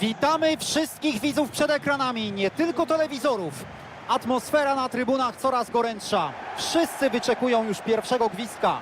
Witamy wszystkich widzów przed ekranami, nie tylko telewizorów. Atmosfera na trybunach coraz gorętsza. Wszyscy wyczekują już pierwszego gwizdka.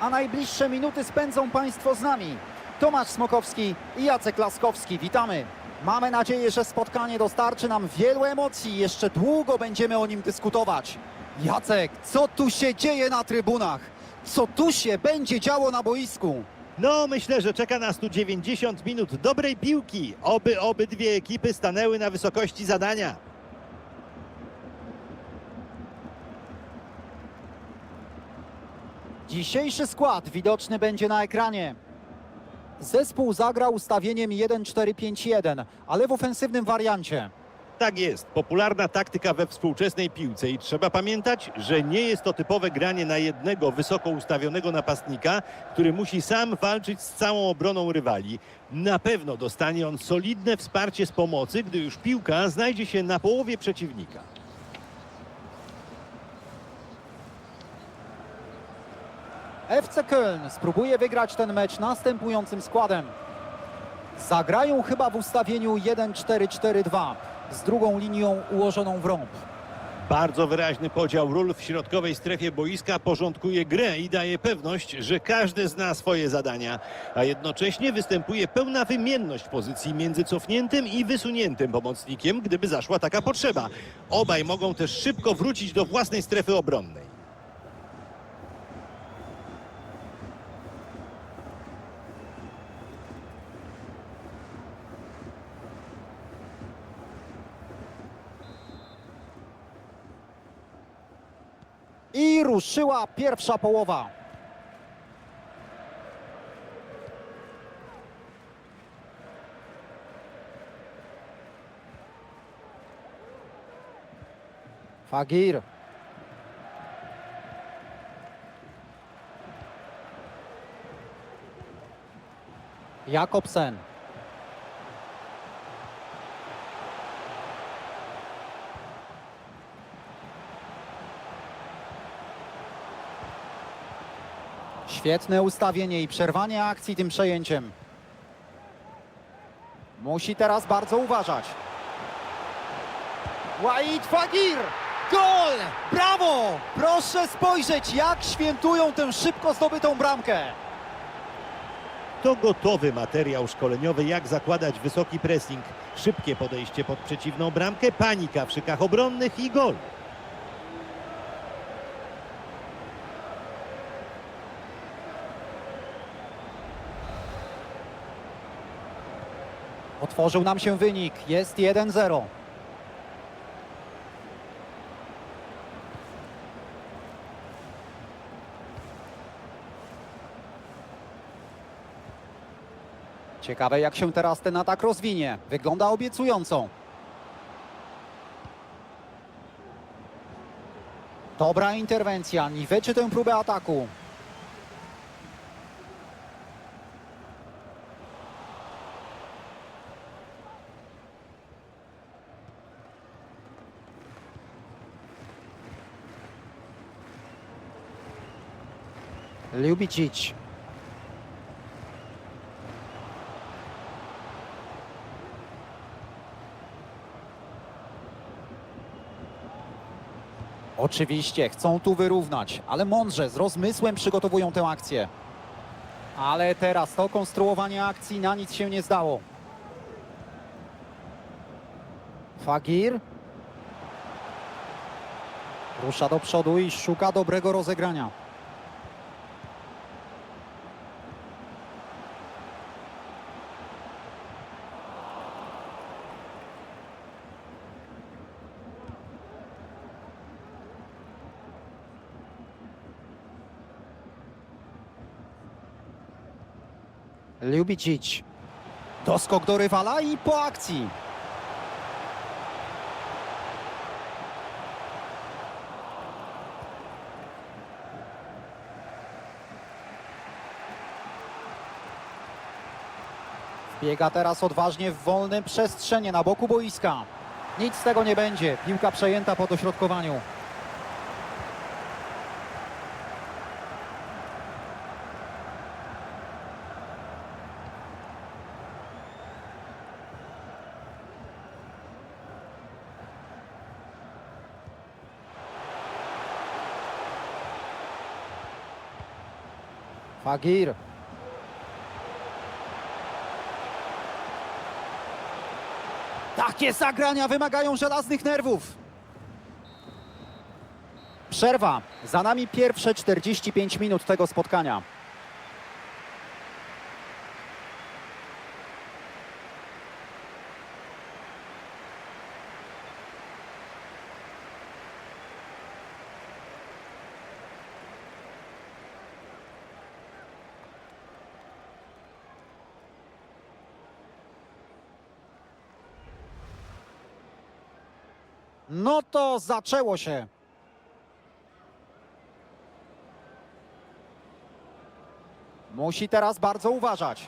A najbliższe minuty spędzą Państwo z nami. Tomasz Smokowski i Jacek Laskowski. Witamy. Mamy nadzieję, że spotkanie dostarczy nam wielu emocji. Jeszcze długo będziemy o nim dyskutować. Jacek, co tu się dzieje na trybunach? Co tu się będzie działo na boisku? No, myślę, że czeka nas tu 90 minut dobrej piłki. Oby obydwie ekipy stanęły na wysokości zadania. Dzisiejszy skład widoczny będzie na ekranie. Zespół zagrał ustawieniem 1-4-5-1, ale w ofensywnym wariancie. Tak jest, popularna taktyka we współczesnej piłce i trzeba pamiętać, że nie jest to typowe granie na jednego wysoko ustawionego napastnika, który musi sam walczyć z całą obroną rywali. Na pewno dostanie on solidne wsparcie z pomocy, gdy już piłka znajdzie się na połowie przeciwnika. FC Köln spróbuje wygrać ten mecz następującym składem. Zagrają chyba w ustawieniu 1-4-4-2 z drugą linią ułożoną w rąb. Bardzo wyraźny podział ról w środkowej strefie boiska porządkuje grę i daje pewność, że każdy zna swoje zadania, a jednocześnie występuje pełna wymienność pozycji między cofniętym i wysuniętym pomocnikiem, gdyby zaszła taka potrzeba. Obaj mogą też szybko wrócić do własnej strefy obronnej. I ruszyła pierwsza połowa. Fagir. Jakobsen. Świetne ustawienie i przerwanie akcji tym przejęciem. Musi teraz bardzo uważać. Wahid Fagir! Gol! Brawo! Proszę spojrzeć, jak świętują tę szybko zdobytą bramkę. To gotowy materiał szkoleniowy, jak zakładać wysoki pressing, szybkie podejście pod przeciwną bramkę, panika w szykach obronnych i gol. Otworzył nam się wynik. Jest 1-0. Ciekawe jak się teraz ten atak rozwinie. Wygląda obiecująco. Dobra interwencja. Niweczy tę próbę ataku. Ljubicic. Oczywiście chcą tu wyrównać, ale mądrze, z rozmysłem przygotowują tę akcję. Ale teraz to konstruowanie akcji na nic się nie zdało. Fagir. Rusza do przodu i szuka dobrego rozegrania. Ljubicic. Doskok do rywala i po akcji. Biega teraz odważnie w wolnym przestrzenie na boku boiska. Nic z tego nie będzie. Piłka przejęta po dośrodkowaniu. Fagir. Takie zagrania wymagają żelaznych nerwów. Przerwa. Za nami pierwsze 45 minut tego spotkania. No to zaczęło się. Musi teraz bardzo uważać.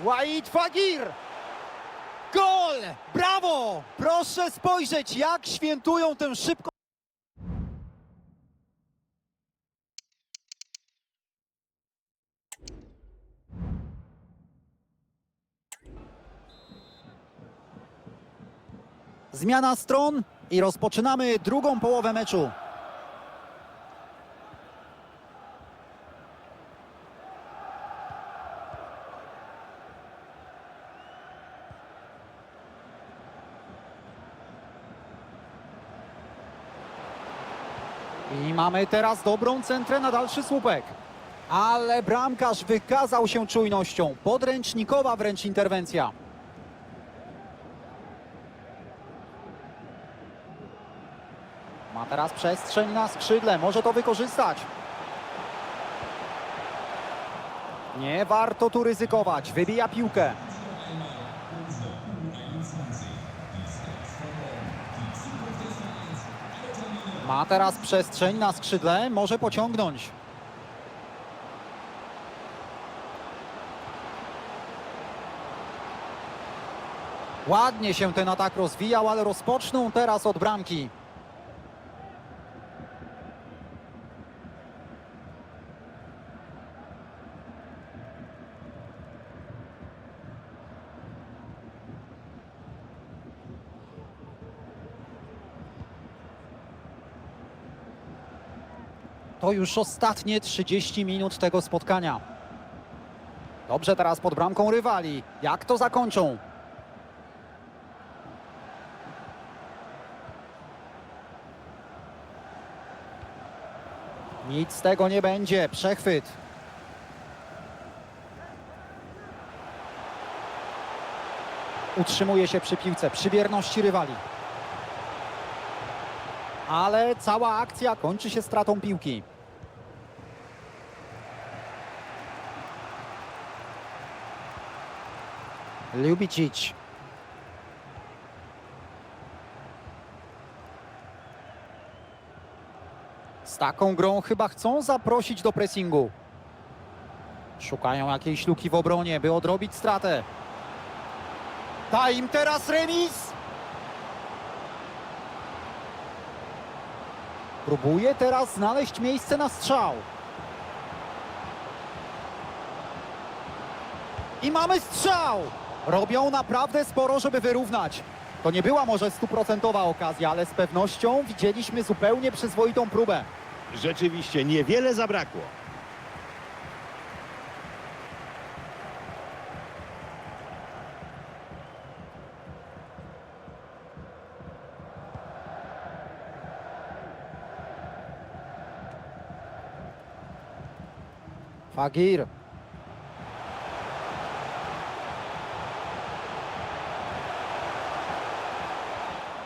Wahid Fagir! Gol! Brawo! Proszę spojrzeć, jak świętują tę szybką. Zmiana stron i rozpoczynamy drugą połowę meczu. I mamy teraz dobrą centrę na dalszy słupek. Ale bramkarz wykazał się czujnością. Podręcznikowa wręcz interwencja. Ma teraz przestrzeń na skrzydle, może to wykorzystać. Nie warto tu ryzykować, wybija piłkę. Ma teraz przestrzeń na skrzydle, może pociągnąć. Ładnie się ten atak rozwijał, ale rozpoczną teraz od bramki. To już ostatnie 30 minut tego spotkania. Dobrze teraz pod bramką rywali. Jak to zakończą? Nic z tego nie będzie. Przechwyt. Utrzymuje się przy piłce, przy bierności rywali. Ale cała akcja kończy się stratą piłki. Lubicic. Z taką grą chyba chcą zaprosić do pressingu. Szukają jakiejś luki w obronie, by odrobić stratę. Da im teraz remis. Próbuje teraz znaleźć miejsce na strzał. I mamy strzał! Robią naprawdę sporo, żeby wyrównać. To nie była może stuprocentowa okazja, ale z pewnością widzieliśmy zupełnie przyzwoitą próbę. Rzeczywiście niewiele zabrakło. Fagir.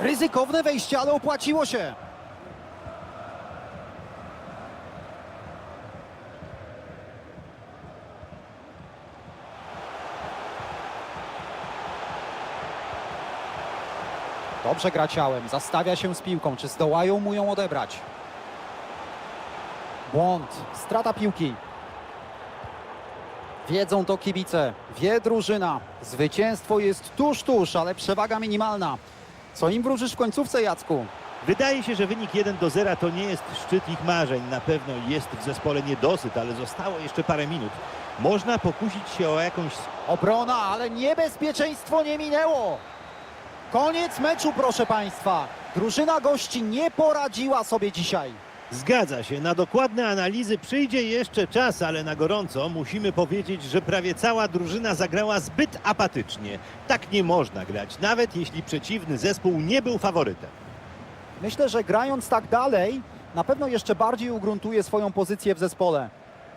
Ryzykowne wejście, ale opłaciło się. Dobrze gra ciałem, zastawia się z piłką. Czy zdołają mu ją odebrać? Błąd, strata piłki. Wiedzą to kibice, wie drużyna. Zwycięstwo jest tuż, tuż, ale przewaga minimalna. Co im wróżysz w końcówce, Jacku? Wydaje się, że wynik 1 do 0 to nie jest szczyt ich marzeń. Na pewno jest w zespole niedosyt, ale zostało jeszcze parę minut. Można pokusić się o jakąś Obrona, ale niebezpieczeństwo nie minęło. Koniec meczu, proszę Państwa. Drużyna gości nie poradziła sobie dzisiaj. Zgadza się, na dokładne analizy przyjdzie jeszcze czas, ale na gorąco musimy powiedzieć, że prawie cała drużyna zagrała zbyt apatycznie. Tak nie można grać, nawet jeśli przeciwny zespół nie był faworytem. Myślę, że grając tak dalej, na pewno jeszcze bardziej ugruntuje swoją pozycję w zespole.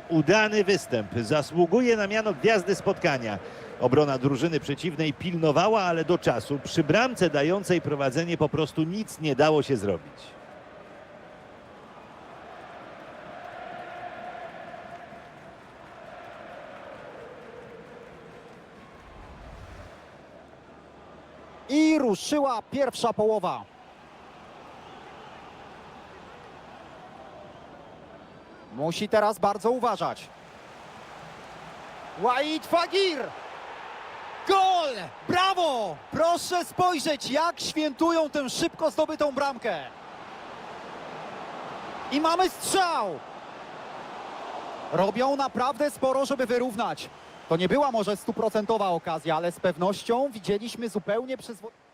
Udany występ zasługuje na miano gwiazdy spotkania. Obrona drużyny przeciwnej pilnowała, ale do czasu. Przy bramce dającej prowadzenie po prostu nic nie dało się zrobić. I ruszyła pierwsza połowa. Musi teraz bardzo uważać. Wahid Fagir! Gol! Brawo! Proszę spojrzeć, jak świętują tę szybko zdobytą bramkę. I mamy strzał! Robią naprawdę sporo, żeby wyrównać. To nie była może stuprocentowa okazja, ale z pewnością widzieliśmy zupełnie przyzwoite.